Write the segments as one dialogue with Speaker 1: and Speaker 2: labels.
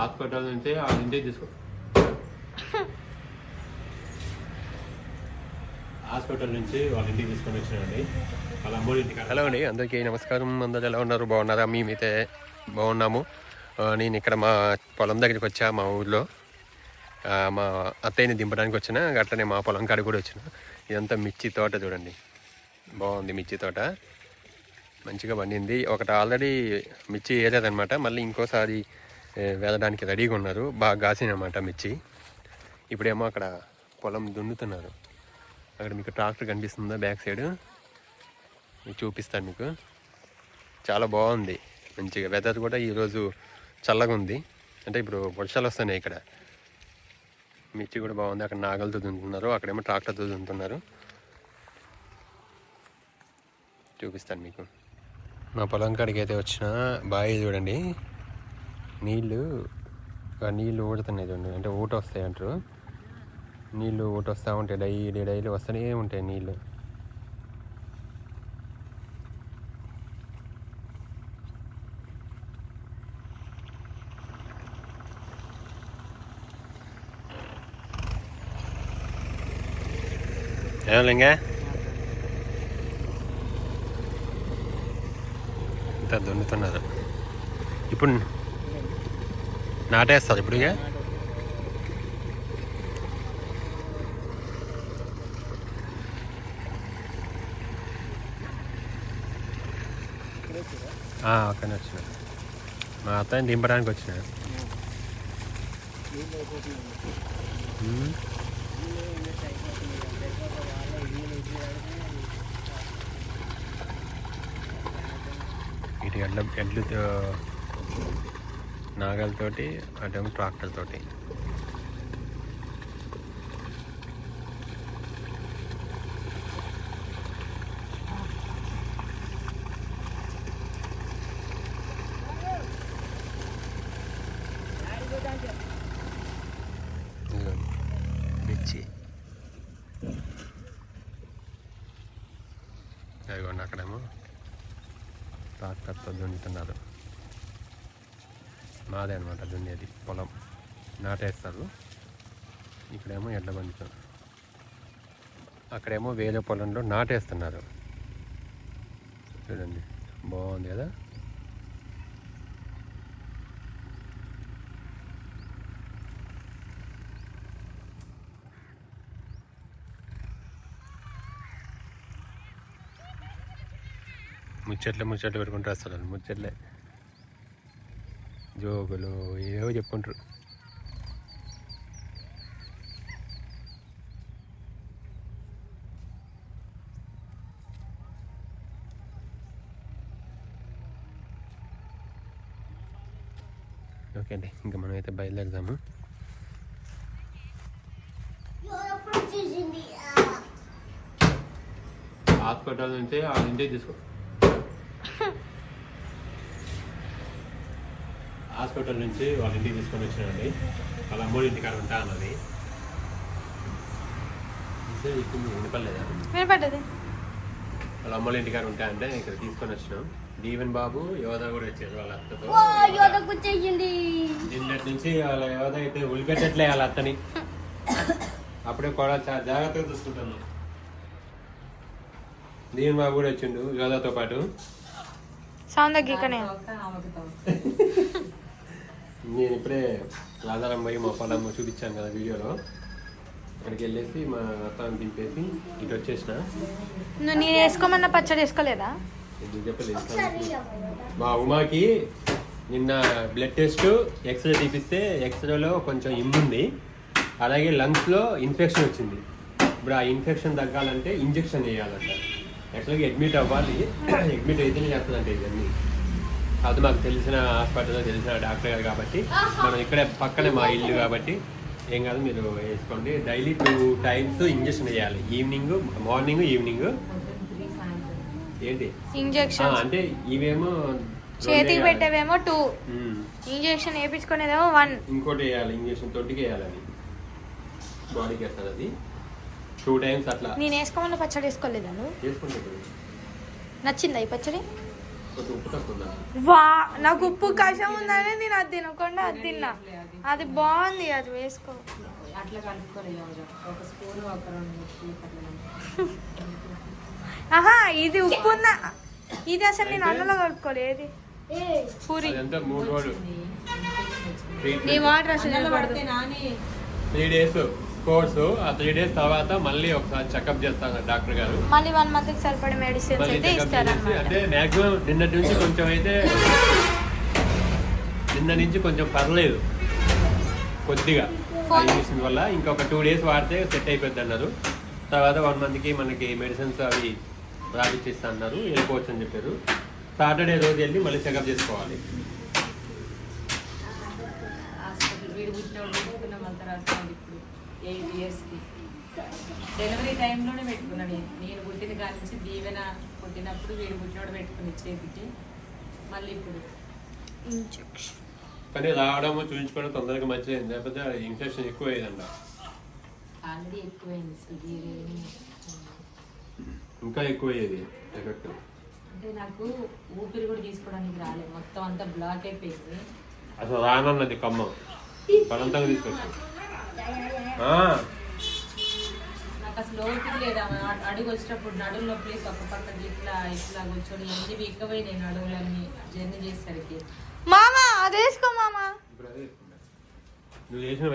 Speaker 1: Hospital నుంచి ఇంటికి తీసుకో. హాస్పిటల్ నుంచి వాళ్ళ ఇంటికి తీసుకొని వచ్చినండి వాళ్ళ అమ్మోడి ఇంటికి
Speaker 2: హలో అండి అందరికీ నమస్కారం. అందరు ఎలా ఉన్నారు? బాగున్నారా? మేమైతే బాగున్నాము. నేను ఇక్కడ మా పొలం దగ్గరికి వచ్చా మా ఊర్లో. మా అత్తయ్యని దింపడానికి వచ్చిన అట్లనే మా పొలం కాడ కూడా వచ్చిన. ఇదంతా మిర్చి తోట చూడండి. బాగుంది మిర్చి తోట. మంచిగా పండింది. ఒకటి ఆల్రెడీ మిర్చి వేయలేదనమాట మళ్ళీ ఇంకోసారి వెళ్ళడానికి రెడీగా ఉన్నారు. బాగా కాసినమాట మిర్చి. ఇప్పుడేమో అక్కడ పొలం దున్నుతున్నారు. అక్కడ మీకు ట్రాక్టర్ కనిపిస్తుందా బ్యాక్ సైడ్? మీకు చూపిస్తాను మీకు. చాలా బాగుంది. మంచిగా వెదర్ కూడా ఈరోజు చల్లగా ఉంది. అంటే ఇప్పుడు వర్షాలు వస్తున్నాయి ఇక్కడ. మిర్చి కూడా బాగుంది. అక్కడ నాగలతో దున్నుతున్నారు. అక్కడేమో ట్రాక్టర్తో దున్నుతున్నారు. చూపిస్తాను మీకు. మా పొలం కాడికి అయితే వచ్చిన బావి చూడండి. నీళ్ళు నీళ్ళు ఊడుతున్నాయి చూడండి అంటే ఊట వస్తాయి అంటారు. నీళ్ళు ఊట వస్తూ ఉంటాయి డైలీ డైలీ వస్తూనే ఉంటాయి నీళ్ళు. ఏమలింగ ఇంత దున్నుతున్నారు ఇప్పుడు నాటేస్తారు ఇప్పుడు ఇక అక్కడనే వచ్చిన. మా అత్తని దింపడానికి వచ్చిన. ఇటు ఎడ్ల ఎడ్లు నాగలతోటి అటేమో ట్రాక్టర్ తోటి మిర్చి. అదిగోండి అక్కడేమో ట్రాక్టర్తో దున్నుతున్నారు. మాదే అనమాట దున్నేది పొలం. నాటేస్తారు. ఇక్కడేమో ఎడ్ల బండితో అక్కడేమో వేరే పొలంలో నాటేస్తున్నారు. చూడండి బాగుంది కదా? ముచ్చట్లే ముచ్చట్లు పెట్టుకుంటారు అసలు ముచ్చట్లే. జోకులు ఏవో చెప్పుకుంటారు ఓకే అండి ఇంకా మనం అయితే బయలుదేరదాము
Speaker 1: హాస్పిటల్ నుంచి వాళ్ళ ఇంటికి తీసుకో హాస్పిటల్ నుంచి వాళ్ళ ఇంటికి తీసుకొని వచ్చినానండి వాళ్ళ అమ్మోడి ఇంటికాడ ఉంటా అన్నది. వినపడలేదా?
Speaker 3: వినపడ్డది.
Speaker 1: వాళ్ళ అమ్మోళ్ళ ఇంటికాడ ఉంటా అంటే ఇక్కడ తీసుకొని వచ్చినాం. దీవెన్ బాబు యోధ కూడా వచ్చారు వాళ్ళ అత్తతో. నిన్నటి నుంచి వాళ్ళ యోధ అయితే ఉలిపెట్టట్లే వాళ్ళ అత్తని. అప్పుడే కూడా చాలా జాగ్రత్తగా చూసుకుంటున్నాం దీవెన్ బాబు కూడా వచ్చిండు యోధతో పాటు.
Speaker 3: తగ్గికనే
Speaker 1: నేను ఇప్పుడే రాధారాం పోయి మా పొలం చూపించాను కదా వీడియోలో. అక్కడికి వెళ్ళేసి మా అత్తని దింపేసి ఇటు వచ్చేసిన.
Speaker 3: నువ్వు నేను వేసుకోమన్న పచ్చడి వేసుకోలేదా?
Speaker 1: ఎందుకు చెప్పలేదు? మా ఉమాకి నిన్న బ్లడ్ టెస్ట్ ఎక్స్రే తీపిస్తే ఎక్స్రేలో కొంచెం ఇమ్ముంది. అలాగే లంగ్స్లో ఇన్ఫెక్షన్ వచ్చింది. ఇప్పుడు ఆ ఇన్ఫెక్షన్ తగ్గాలంటే ఇంజెక్షన్ చేయాలంట యాక్చువల్గా అడ్మిట్ అవ్వాలి. అడ్మిట్ అయితేనే చేస్తుందంట ఇవన్నీ. అది మాకు తెలిసిన హాస్పిటల్లో తెలిసిన డాక్టర్ గారు కాబట్టి మనం ఇక్కడే పక్కనే మా ఇల్లు కాబట్టి ఏం కాదు మీరు వేసుకోండి. డైలీ టూ టైమ్స్ ఇంజెక్షన్ చేయాలి ఈవినింగ్ మార్నింగ్ ఈవినింగ్. ఏంటి?
Speaker 3: ఇంజెక్షన్.
Speaker 1: అంటే ఇవేమో
Speaker 3: చేతికి పెట్టేవేమో టూ. ఇంజెక్షన్ వేయించుకునేదేమో వన్.
Speaker 1: ఇంకోటి వేయాలి. ఇంజక్షన్ తొట్టికి వేయాలి అది. బాడీకి వేస్తారు అది. టూ టైమ్స్ అట్లా.
Speaker 3: నేను వేసుకోమన్న పచ్చడి వేసుకోలేదా నువ్వు?
Speaker 1: చేసుకుంటే
Speaker 3: నచ్చిందా ఈ పచ్చడి? వా నాకు ఉప్పు కషం ఉందని నేను అది తినకుండా అది తిన్నా. అది బాగుంది అది వేసుకో. ఆహా ఇది ఉప్పు ఉందా ఇది అసలు నేను అన్నంలో కలుపుకోలేదు పూరి. నీ వాటర్ అసలు.
Speaker 4: పడితే నాని.
Speaker 1: కోర్స్ ఆ త్రీ డేస్ తర్వాత మళ్ళీ ఒకసారి చెకప్ చేస్తాను డాక్టర్ గారు.
Speaker 3: మళ్ళీ వన్ మంత్కి సరిపడే మెడిసిన్స్ అయితే ఇస్తారు
Speaker 1: అంటే మాక్సిమం నిన్నటి నుంచి కొంచెం అయితే నిన్న నుంచి కొంచెం పర్లేదు. కొద్దిగా. ఇంజక్షన్ వల్ల ఇంకొక టూ డేస్ వాడితే సెట్ అయిపోద్ది అన్నారు. తర్వాత వన్ మంత్కి మనకి మెడిసిన్స్ అవి రాపిచ్చిస్తా అన్నారు వెళ్ళిపోవచ్చు అని చెప్పారు. సాటర్డే రోజు వెళ్ళి మళ్ళీ చెకప్ చేసుకోవాలి.
Speaker 4: వీడు ఇప్పుడు. ఎయిట్ ఇయర్స్కి డెలివరీ టైంలోనే పెట్టుకున్నాను నేను. నేను పుట్టిన కాడి నుంచి దీవెన పుట్టినప్పుడు వీడు పుట్టినప్పుడు పెట్టుకుని చేతికి మళ్ళీ ఇప్పుడు.
Speaker 3: ఇంజెక్షన్
Speaker 1: కానీ రావడం చూపించుకోవడం తొందరగా మంచిది. లేకపోతే ఇన్ఫెక్షన్ ఎక్కువ అయ్యేదంట
Speaker 4: ఆల్రెడీ ఎక్కువైంది సివియర్
Speaker 1: ఇంకా ఎక్కువ అయ్యేది ఎఫెక్ట్
Speaker 4: అంటే నాకు ఊపిరి కూడా తీసుకోవడానికి రాలేదు. మొత్తం అంతా బ్లాక్ అయిపోయింది.
Speaker 1: అసలు రానన్నది ఖమ్మం. బలంతంగా తీసుకొచ్చి ఆ,
Speaker 4: నాకు అసలు ఓపిక లేదా. అడుగు వచ్చినప్పుడు నడుము నొప్పి ఒక పక్కకి ఇట్లా ఇట్లా కూర్చొని ఎన్ని వీకపోయినాయి నడువులన్నీ జర్నీ చేసేసరికి?
Speaker 3: మామా అది వేసుకో మామా.
Speaker 1: నువ్వు చేసిన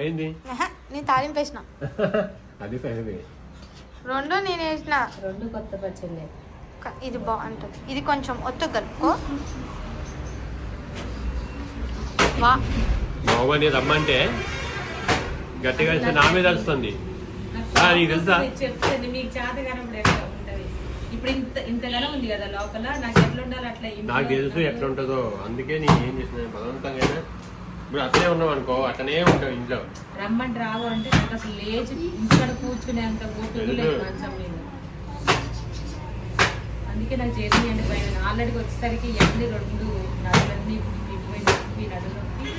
Speaker 3: నేను తాలింపు వేసిన.
Speaker 1: అది
Speaker 3: రెండు నేను వేసిన.
Speaker 4: రెండు కొత్త పచ్చళ్ళే.
Speaker 3: ఇది బాగుంటుంది ఇది కొంచెం ఒత్తు కలుపుకో. వా
Speaker 1: మగవాడిని రమ్మంటే గట్టిగా ఇస్తే నా మీద ఆ, నీకు తెలుసా?
Speaker 4: చెప్తుంది మీకు ఇప్పుడు ఇంత ఇంతగానో ఉంది కదా లోపల నాకు ఎట్లా ఉండాలి అట్లా
Speaker 1: నాకు తెలుసు ఎట్లా ఉంటుందో. అందుకే నేను ఏం చేసిన బలవంతంగా ఇప్పుడు అట్లనే ఉన్నాం అనుకో అట్లనే ఉంటావు ఇంట్లో.
Speaker 4: రమ్మంటే రావు అంటే నాకు అసలు లేచి ఇంటికాడ కూర్చునే అంత లేదు మంచం మీద. అందుకే నాకు జర్నీ అంటే పైన ఆల్రెడీ వచ్చేసరికి ఎన్ని రెండు నడులన్నీ నడులు నొప్పి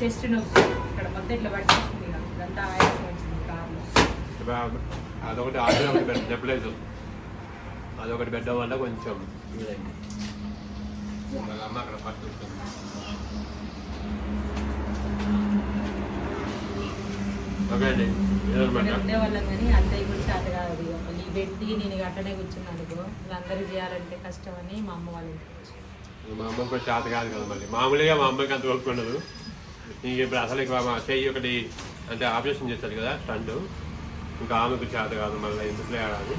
Speaker 4: చెస్ట్ నొప్పి. ఇక్కడ మొత్తం ఇట్లా పట్టేసింది నాకు ఇదంతా ఆయాసం వచ్చింది కార్లో
Speaker 1: అదొకటి ఆర్డర్ ఒకటి పెట్ట చెప్పలేదు అదొకటి వల్ల కొంచెం వాళ్ళ అమ్మ అక్కడ ఫస్ట్ ఓకే అండి ఇదనమాట
Speaker 4: వాళ్ళం కానీ అత్తయ్య కూడా చేత కాదు ఈ పెట్టి నేను ఇక అట్టనే కూర్చున్నాను వీళ్ళందరూ చేయాలంటే కష్టం అని మా అమ్మ వాళ్ళ
Speaker 1: మా అమ్మ కూడా చేత కాదు కదా మళ్ళీ మామూలుగా మా అమ్మకి అంత వర్క్ ఉండదు నీకు ఇప్పుడు అసలు ఇక మా చెయ్యి ఒకటి అంటే ఆపరేషన్ చేస్తారు కదా స్టంట్. ఇంకా ఆమెకు చేత కాదు మళ్ళీ ఎందుకు లేడాలి?